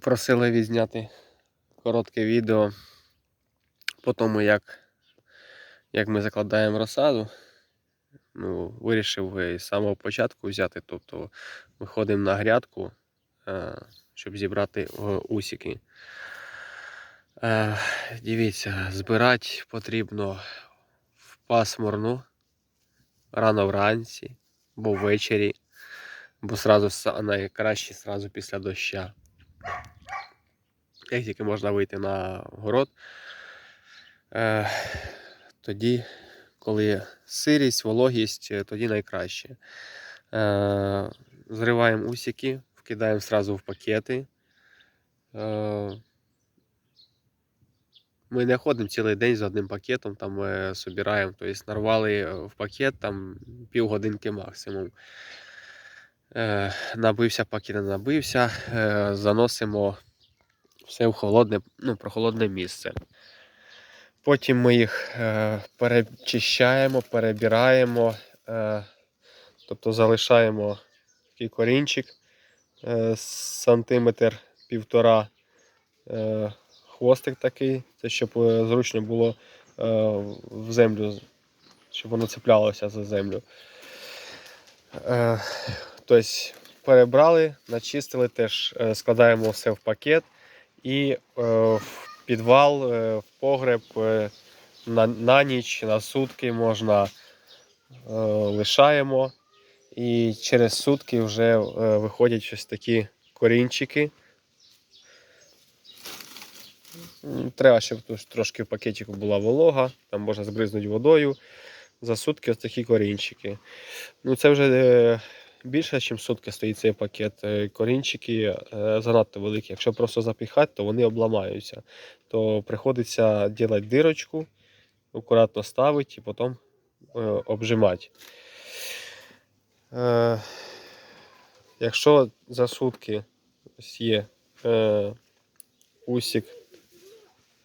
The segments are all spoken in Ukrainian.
Просили відзняти коротке відео по тому, як, як ми закладаємо розсаду. Ну, вирішив з самого початку взяти. Тобто виходимо на грядку, е, щоб зібрати е, усіки. Е, Дивіться, збирати потрібно в пасмурну, рано вранці, або ввечері, бо сразу найкраще сразу після доща. Як тільки можна вийти на город, е, тоді, коли сирість, вологість, е, тоді найкраще. Е, зриваємо усіки, вкидаємо сразу в пакети. Е, ми не ходимо цілий день з одним пакетом, там е, собираємо, тобто нарвали е, в пакет там півгодинки максимум. Е, набився пакет, не набився, е, заносимо все в холодне, ну, прохолодне місце. Потім ми їх е, перечищаємо, перебираємо, тобто залишаємо такий корінчик сантиметр півтора. Хвостик такий, це щоб зручно було в землю, щоб воно цеплялося за землю. Тобто перебрали, начистили, теж е, складаємо все в пакет і е, в підвал, е, в погреб на, на ніч, на сутки можна лишаємо. І через сутки вже виходять щось такі корінчики. Треба, щоб трошки в пакетику була волога, там можна збризнути водою. За сутки ось такі корінчики. Ну, це вже більше, ніж сутки стоїть цей пакет. Е, Корінчики е, занадто великі. Якщо просто запіхати, то вони обламаються. То приходиться робити дирочку, акуратно ставити і потім е, обжимати. Якщо за сутки ось є усік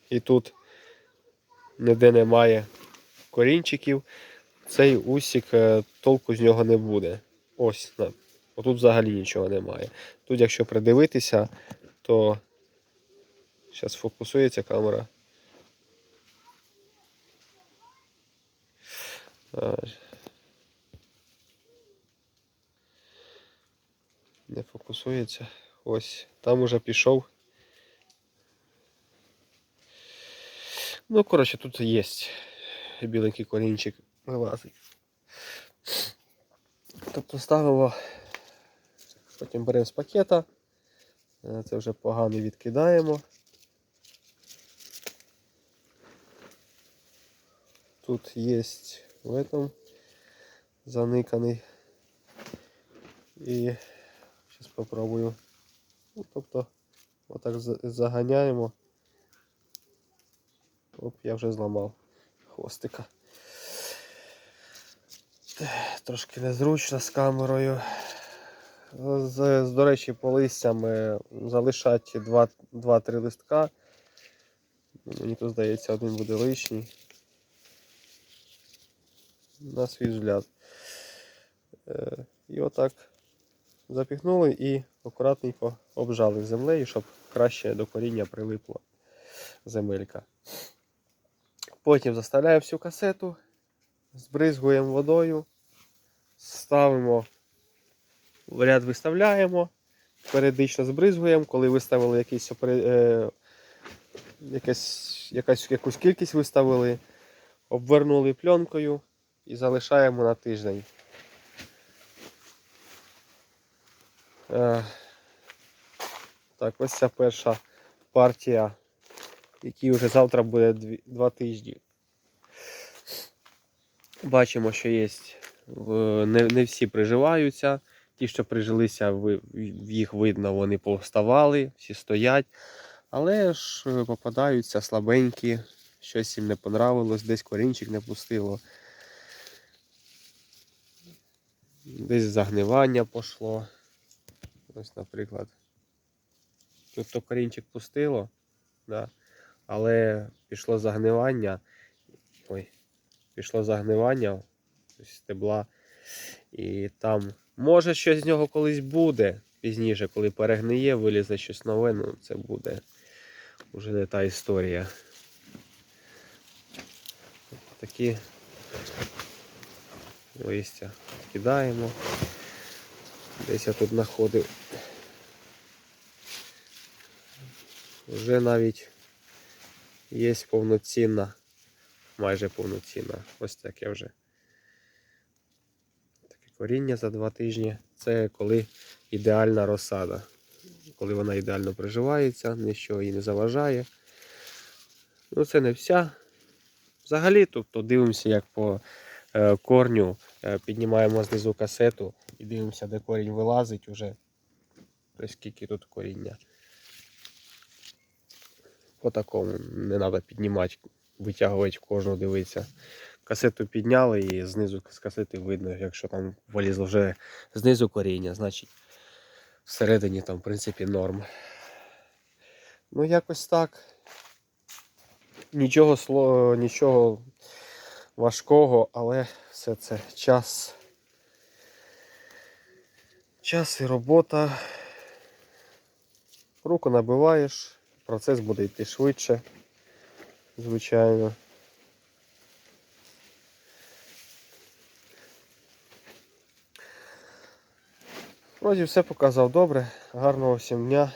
і тут ніде немає корінчиків, цей усік толку з нього не буде. Ось, отут взагалі нічого немає. Тут, якщо придивитися, то зараз фокусується камера. Не фокусується. Ось, там уже пішов. Ну, коротше, тут є біленький корінчик вилазить. Тобто ставимо, потім беремо з пакета, е, це вже поганий відкидаємо. Тут є в этом заниканий. І зараз попробую. Ну, тобто, отак заганяємо. Оп, я вже зламав хвостика. Трошки незручно з камерою. З, до речі, по листям е, залишати 2-3 листка. Мені тут здається, один буде лишній. На свій взгляд. Е, І отак запіхнули і акуратненько обжали землею, щоб краще до коріння прилипла земелька. Потім заставляємо всю касету, збризгуємо водою, ставимо в ряд виставляємо, періодично збризгуємо, коли виставили якийсь, е, якась, якась, якусь кількість виставили, обвернули пленкою і залишаємо на тиждень. Е, так, ось ця перша партія який вже завтра буде дві- два тижні. Бачимо, що є. Не, не всі приживаються. Ті, що прижилися, їх видно, вони повставали, всі стоять. Але ж е, попадаються слабенькі, щось їм не понравилось, десь корінчик не пустило. Десь загнивання пошло. Ось, наприклад. Тут то корінчик пустило, да. але пішло загнивання. Ой, пішло загнивання стебла. І там, може, щось з нього колись буде. пізніше, коли перегниє, вилізе щось нове, ну це буде вже не та історія. Такі листя кидаємо. Десь я тут знаходив. Вже навіть є повноцінна, майже повноцінна. Ось таке вже. Таке коріння за два тижні. Це коли ідеальна розсада. Коли вона ідеально приживається, нічого їй не заважає. Ну, це не вся. Взагалі, тобто дивимося, як по е, корню е, піднімаємо знизу касету і дивимося, де корінь вилазить уже. Тобто скільки тут коріння. По такому не треба піднімати, витягувати кожну, дивитися. Касету підняли і знизу з касети видно, якщо там вилізло вже знизу коріння, значить всередині там, в принципі, норм. Ну, якось так. Нічого, нічого важкого, але все це час. Час і робота. Руку набиваєш, процес буде йти швидше, звичайно. Вроді все показав добре. Гарного всім дня.